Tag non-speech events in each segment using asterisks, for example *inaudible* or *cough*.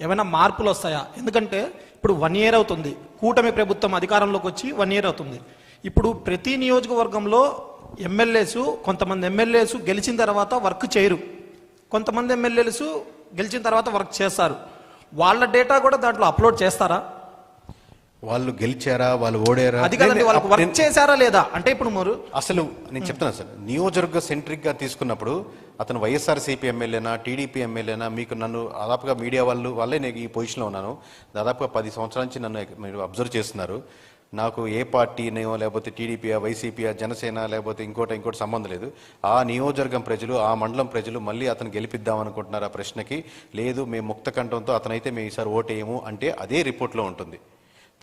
ఏమైనా మార్పులు వస్తాయా? ఎందుకంటే ఇప్పుడు వన్ ఇయర్ అవుతుంది. కూటమి ప్రభుత్వం అధికారంలోకి వచ్చి వన్ ఇయర్ అవుతుంది. ఇప్పుడు ప్రతి నియోజకవర్గంలో ఎమ్మెల్యేస్ కొంతమంది ఎమ్మెల్యేస్ గెలిచిన తర్వాత వర్క్ చేయరు. కొంతమంది ఎమ్మెల్యేస్ గెలిచిన తర్వాత వర్క్ చేస్తారు. వాళ్ళ డేటా కూడా దాంట్లో అప్లోడ్ చేస్తారా? వాళ్ళు గెలిచారా? వాళ్ళు ఓడారా? అది కదండి నేను- వాళ్ళకి వర్క్ చేశారా లేదా? అంటే ఇప్పుడు మీరు అసలు నేను చెప్తున్నాను సార్. నియోజకవర్గ సెంట్రిక్గా తీసుకున్నప్పుడు అతను వైఎస్ఆర్సీపీ ఎమ్మెల్యేనా టీడీపీ ఎమ్మెల్యేనా మీకు నన్ను దాదాపుగా మీడియా వాళ్ళు వాళ్ళే నేను ఈ పొజిషన్లో ఉన్నాను. దాదాపుగా పది సంవత్సరాల నుంచి నన్ను మీరు అబ్జర్వ్ చేస్తున్నారు. నాకు ఏ పార్టీనో లేకపోతే టీడీపీయా వైసీపీయా జనసేన లేకపోతే ఇంకోటి ఇంకోటి సంబంధం లేదు. ఆ నియోజకవర్గం ప్రజలు ఆ మండలం ప్రజలు మళ్ళీ అతను గెలిపిద్దాం అనుకుంటున్నారు ఆ ప్రశ్నకి. లేదు మేము ముక్త కంఠంతో అతనైతే మేము ఈసారి ఓటేయము అంటే అదే రిపోర్ట్లో ఉంటుంది.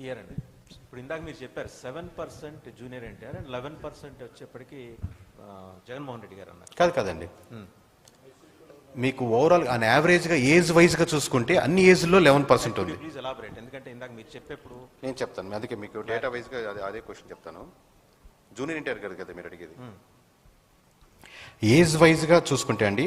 హియర్ అండి. ఇప్పుడు ఇందాక మీరు చెప్పారు seven percent junior NTR and eleven percent వచ్చేప్పటికి జగన్మోహన్ రెడ్డి గారు అన్నారు. కాదు కాదండి. మీకు ఓవరాల్ ఆన్ యావరేజ్గా ఏజ్ వైజ్గా చూసుకుంటే అన్ని ఏజ్లో లెవెన్ పర్సెంట్ ఉంది. ప్లీజ్ ఎలాబరేట్ ఎందుకంటే ఇందాక మీరు చెప్పేప్పుడు నేను చెప్తాను. అందుకే మీకు డేటా వైజ్గా అదే అదే క్వశ్చన్ చెప్తాను. జూనియర్ ఇంటర్ కదా కదా మీరు అడిగేది. ఏజ్ వైజ్గా చూసుకుంటే అండి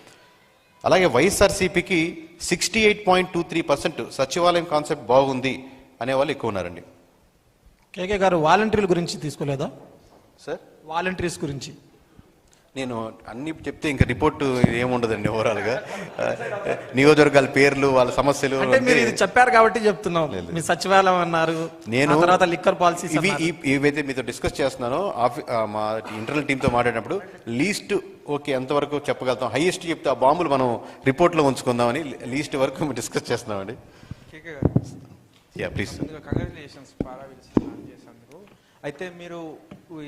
అలాగే వైఎస్ఆర్సీపీకి sixty eight point two three percent సచివాలయం కాన్సెప్ట్ బాగుంది అనేవాళ్ళు ఎక్కువ ఉన్నారండి. కేకే గారు వాలంటీర్ల గురించి తీసుకోలేదా? సార్? వాలంటీర్స్ గురించి. నేను అన్ని చెప్తే ఇంకా రిపోర్ట్ ఏముండదండి ఓవరాల్గా. నియోజకవర్గాల పేర్లు వాళ్ళ సమస్యలు అంటే మీరు ఇది చెప్పారు కాబట్టి చెప్తున్నాం. మీ సచివాలయం అన్నారు నేను తర్వాత లిక్కర్ పాలసీస్ ఇవి ఏవైతే మీతో డిస్కస్ చేస్తున్నానో మా ఇంటర్నల్ టీంతో మాట్లాడినప్పుడు లీస్ట్ ఓకే ఎంతవరకు చెప్పగలుగుతాం. హైయెస్ట్ చెప్తే ఆ బాంబులు మనం రిపోర్ట్లో ఉంచుకుందామని లీస్ట్ వరకు *laughs* డిస్కస్ చేస్తున్నామండి. యా ప్లీజ్ ముందుగా కంగ్రాచులేషన్స్ పారావిల్ చేసినందుకు. అయితే మీరు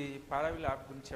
ఈ పారావిల్ యాప్ గురించి